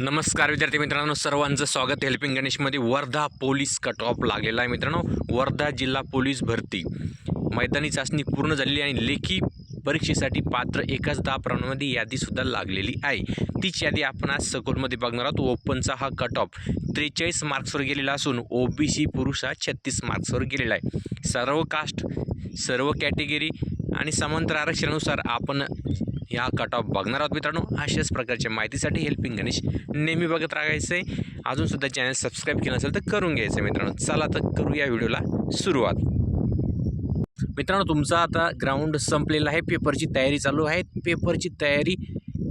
नमस्कार विद्यार्थी मित्रांनो सर्वांचं स्वागत हेल्पिंग गणेशमध्ये. वर्धा पोलीस कट ऑफ लागलेला आहे मित्रांनो. वर्धा जिल्हा पोलीस भरती. मैदानी चाचणी पूर्ण झालेली आणि लेखी परीक्षेसाठी पात्र एकाच दहा प्रमाणामध्ये यादीसुद्धा लागलेली आहे. तीच यादी आपण आज सकोलमध्ये बघणार आहोत. ओपनचा हा कट ऑफ त्रेचाळीस मार्क्सवर गेलेला असून ओ बी सी पुरुष हा छत्तीस मार्क्सवर गेलेला आहे. सर्व कास्ट सर्व कॅटेगरी आणि समांतर आरक्षणानुसार आपण ह्या कट ऑफ बघणार आहोत मित्रांनो. अशाच प्रकारच्या माहितीसाठी हेल्पिंग गणेश नेहमी बघत राहायचं. आहे अजूनसुद्धा चॅनल सबस्क्राईब केलं असेल तर करून घ्यायचं आहे मित्रांनो. चला तर करू या व्हिडिओला सुरुवात. मित्रांनो तुमचा आता ग्राउंड संपलेला आहे. पेपरची तयारी चालू आहे. पेपरची तयारी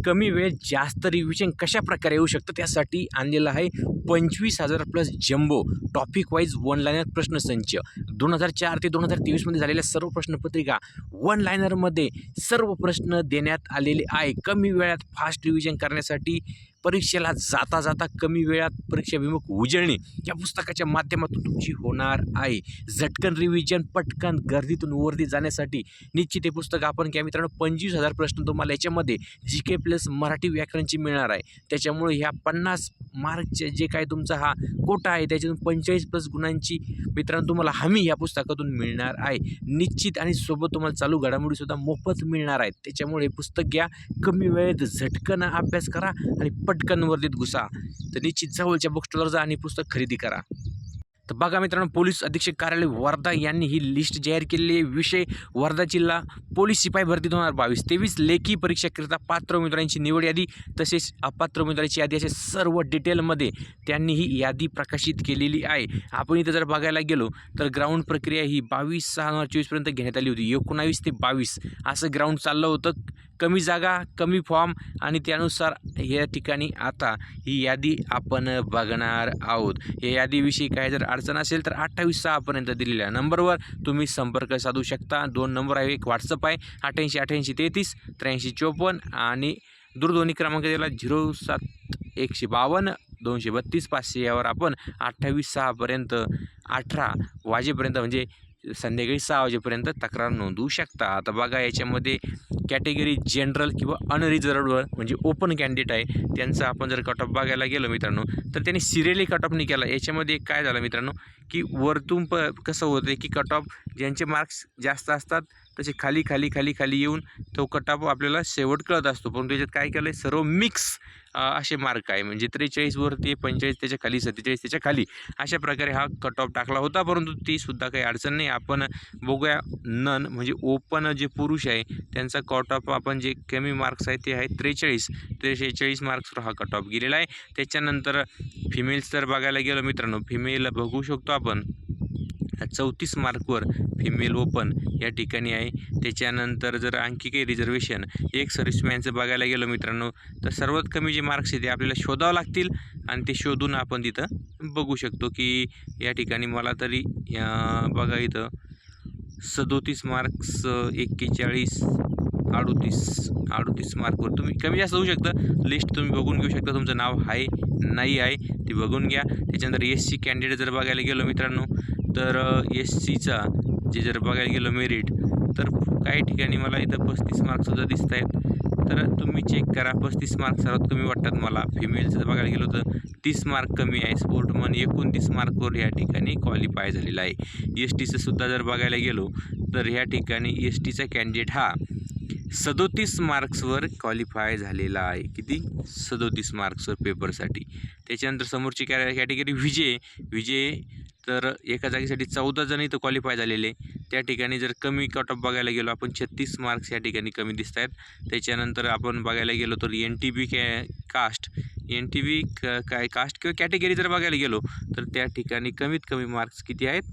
कमी वेळ जास्त रिव्हिजन कशा प्रकारे येऊ शकतं? त्यासाठी आणलेलं आहे पंचवीस हजार plus jumbo topic wise one liner प्रश्नसंच. दोन हजार चार ते दोन हजार तेवीसमध्ये झालेल्या सर्व प्रश्नपत्रिका वन लायनरमध्ये सर्व प्रश्न देण्यात आलेले आहे. कमी वेळात फास्ट रिव्हिजन करण्यासाठी परीक्षेला जाता जाता कमी वेळात परीक्षाभिमुख उजळणी या पुस्तकाच्या माध्यमातून तुमची होणार आहे. झटकन रिव्हिजन पटकन गर्दीतून वर्दी जाण्यासाठी निश्चित हे पुस्तक आपण घ्या. मित्रांनो पंचवीस हजार प्रश्न तुम्हाला याच्यामध्ये जी के प्लस मराठी व्याकरणची मिळणार आहे. त्याच्यामुळे ह्या पन्नास मार्कचे जे काय तुमचा हा कोटा आहे त्याच्यातून पंचेचाळीस प्लस गुणांची मित्रांनो तुम्हाला हमी या पुस्तकातून मिळणार आहे. निश्चित आणि सोबत तुम्हाला चालू घडामोडीसुद्धा मोफत मिळणार आहेत. त्याच्यामुळे हे पुस्तक घ्या. कमी वेळेत झटकन अभ्यास करा आणि पट पटकन वर्दीत घुसा. तर निश्चित जवळच्या बुकस्टॉलवर जा आणि पुस्तक खरेदी करा. तर बघा मित्रांनो पोलीस अधीक्षक कार्यालय वर्धा यांनी ही लिस्ट जाहीर केलेली आहे. विषय वर्धा जिल्हा पोलीस शिपाई भरती दोन हजार बावीस. तेवीस लेखी परीक्षाकरिता पात्र उमेदवारांची निवड यादी तसेच अपात्र उमेदवारांची यादी असे सर्व डिटेलमध्ये त्यांनी ही यादी प्रकाशित केलेली आहे. आपण इथं जर बघायला गेलो तर ग्राउंड प्रक्रिया ही बावीस सहा हजार चोवीसपर्यंत घेण्यात आली होती. एकोणावीस ते बावीस असं ग्राउंड चाललं होतं. कमी जागा कमी फॉर्म आणि त्यानुसार या ठिकाणी आता ही यादी आपण बघणार आहोत. या यादीविषयी काय जर अडचण असेल तर अठ्ठावीस सहापर्यंत दिलेल्या नंबरवर तुम्ही संपर्क साधू शकता. दोन नंबर आहे एक व्हॉट्सअप आहे अठ्ठ्याऐंशी अठ्ठ्याऐंशी तेहतीस त्र्याऐंशी चोपन्न आणि दूरध्वनी क्रमांक दिला झिरो सात एकशे बावन्न दोनशे बत्तीस पाचशे यावर आपण अठ्ठावीस सहापर्यंत अठरा वाजेपर्यंत म्हणजे संध्याकाळी सहा वाजेपर्यंत तक्रार नोंदवू शकता. आता बघा याच्यामध्ये कॅटेगरी जनरल किंवा अनरिझर्ववर म्हणजे ओपन कॅन्डिडेट आहे त्यांचा आपण जर कट ऑफ बघायला गेलो मित्रांनो तर त्यांनी सिरियली कट नाही केला. याच्यामध्ये काय झालं मित्रांनो की वरतून प कसं होतं की कट ऑफ ज्यांचे मार्क्स जास्त असतात तसे खाली खाली खाली खाली येऊन तो कटाप आपल्याला शेवट कळत असतो. परंतु त्याच्यात काय केलं आहे सर्व मिक्स असे मार्क आहे. म्हणजे त्रेचाळीसवरती पंचेचाळीस त्याच्याखाली सत्तेचाळीस त्याच्याखाली. अशा प्रकारे हा कट ऑफ टाकला होता. परंतु तीसुद्धा काही अडचण नाही. आपण बघूया नन म्हणजे ओपन जे पुरुष आहे त्यांचा कट ऑफ आपण जे कमी मार्क्स आहे ते आहे त्रेचाळीस. त्रेचाळीस मार्क्सवर हा कट ऑफ गेलेला आहे. त्याच्यानंतर फिमेल्स जर बघायला गेलो मित्रांनो. फिमेल बघू शकतो आपण. चौतीस मार्कवर फिमेल ओपन या ठिकाणी आहे. त्याच्यानंतर जर आणखी काही रिझर्वेशन एक सर्व्हिसमॅनचं बघायला गेलो मित्रांनो तर सर्वात कमी जे मार्क्स आहे ते आपल्याला शोधावं लागतील आणि ते शोधून आपण तिथं बघू शकतो की या ठिकाणी मला तरी बघा इथं सदोतीस मार्क्स एक्केचाळीस अडोतीस अडोतीस मार्कवर तुम्ही कमी जास्त होऊ शकतं. लिस्ट तुम्ही बघून घेऊ शकता. तुमचं नाव आहे नाही आहे ते बघून घ्या. त्याच्यानंतर एस सी कॅन्डिडेट जर बघायला गेलो मित्रांनो तर एस सीचा जे जर बघायला गेलो मेरिट तर काही ठिकाणी मला इथं पस्तीस मार्क्ससुद्धा दिसत आहेत तर तुम्ही चेक करा पस्तीस मार्क सर्वात कमी वाटतात मला. फिमेलचं जर बघायला गेलो तर तीस मार्क कमी आहे. स्पोर्टमन एकोणतीस मार्कवर या ठिकाणी क्वालिफाय झालेला आहे. एस टीचं सुद्धा जर बघायला गेलो तर ह्या ठिकाणी एस टीचा कॅन्डिडेट हा सदोतीस मार्क्सवर क्वालिफाय झालेला आहे. किती? सदोतीस मार्क्सवर पेपरसाठी त्याच्यानंतर समोरची कॅ कॅटेगरी विजय. विजय तर एका जागेसाठी चौदा जण इथं क्वालिफाय झालेले. त्या ठिकाणी जर कमी कट ऑफ बघायला गेलो आपण छत्तीस मार्क्स या ठिकाणी कमी दिसत आहेत त्याच्यानंतर आपण बघायला गेलो तर एन टी बी कॅ कास्ट एन टी बी क काय कास्ट किंवा कॅटेगरी जर बघायला गेलो तर त्या ठिकाणी कमीत कमी मार्क्स किती आहेत?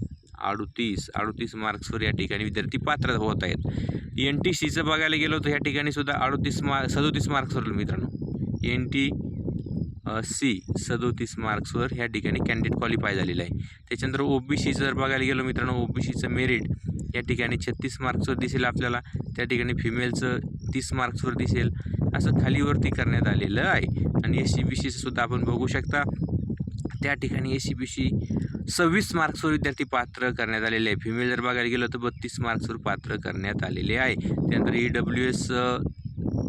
अडतीस. अडतीस मार्क्सवर या ठिकाणी विद्यार्थी पात्र होत आहेत. एन टी सीचं बघायला गेलो तर ह्या ठिकाणी सुद्धा अडतीस मार्क सदोतीस मार्क्सवर मित्रांनो. एन टी सी सदोतीस मार्क्सवर ह्या ठिकाणी कॅन्डिडेट क्वालिफाय झालेलं आहे. त्याच्यानंतर ओ बी सी जर बघायला गेलो मित्रांनो ओ बी सीचं मेरिट या ठिकाणी छत्तीस मार्क्सवर दिसेल आपल्याला. त्या ठिकाणी फिमेलचं तीस मार्क्सवर दिसेल. असं खालीवरती करण्यात आलेलं आहे. आणि एस सी बी सीचं सुद्धा आपण बघू शकता. त्या ठिकाणी एस सी बी सी सव्वीस मार्क्सवर विद्यार्थी पात्र करण्यात आलेले आहे. फिमेल जर बघायला गेलं तर बत्तीस मार्क्सवर पात्र करण्यात आलेले आहे. त्यानंतर ई डब्ल्यू एस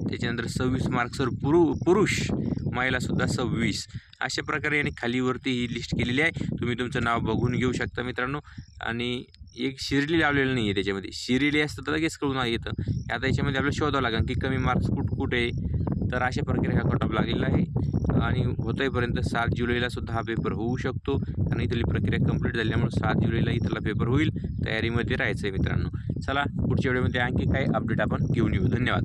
त्याच्यानंतर सव्वीस मार्क्सवर पुरु पुरुष महिलासुद्धा सव्वीस. अशा प्रकारे यांनी खालीवरती ही लिस्ट केलेली आहे. तुम्ही तुमचं नाव बघून घेऊ शकता मित्रांनो. आणि एक शिरली लावलेलं नाही आहे त्याच्यामध्ये. शिरली असतं तर लगेच कळून येतं. आता याच्यामध्ये आपल्याला शोधावं लागेल की कमी मार्क्स कुठं कुठे आहे. तर अशा प्रकारे हा कट ऑफ लागलेला आहे. आणि होतोयपर्यंत सात जुलैला सुद्धा हा पेपर होऊ शकतो. कारण इथली प्रक्रिया कंप्लीट झाल्यामुळे सात जुलैला इथला पेपर होईल. तयारीमध्ये राहायचं आहे मित्रांनो. चला पुढच्या वेळेमध्ये आणखी काही अपडेट आपण घेऊन येऊ. धन्यवाद.